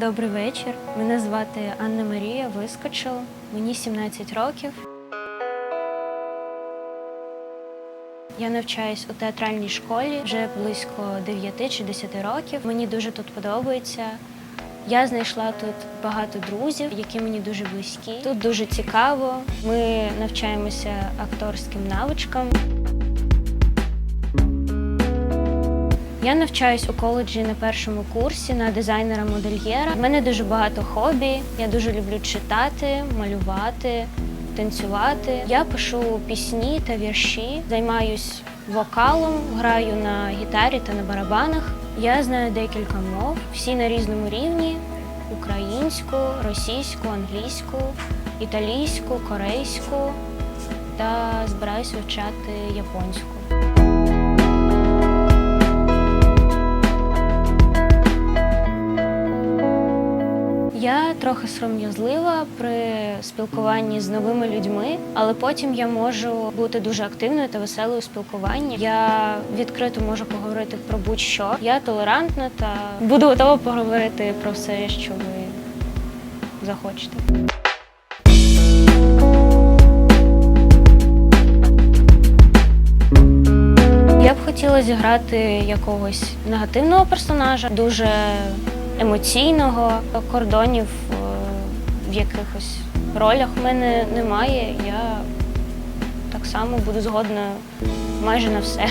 Добрий вечір. Мене звати Анна Марія Вискочил. Мені 17 років. Я навчаюсь у театральній школі вже близько 9 чи 10 років. Мені дуже тут подобається. Я знайшла тут багато друзів, які мені дуже близькі. Тут дуже цікаво. Ми навчаємося акторським навичкам. Я навчаюсь у коледжі на першому курсі на дизайнера-модельєра. У мене дуже багато хобі. Я дуже люблю читати, малювати, танцювати. Я пишу пісні та вірші, займаюсь вокалом, граю на гітарі та на барабанах. Я знаю декілька мов, всі на різному рівні: українську, російську, англійську, італійську, корейську та збираюсь вивчати японську. Я трохи сором'язлива при спілкуванні з новими людьми, але потім я можу бути дуже активною та веселою у спілкуванні. Я відкрито можу поговорити про будь-що. Я толерантна та буду готова поговорити про все, що ви захочете. Я б хотіла зіграти якогось негативного персонажа, дуже емоційного. Кордонів е, в якихось ролях в мене немає. Я так само буду згодна майже на все.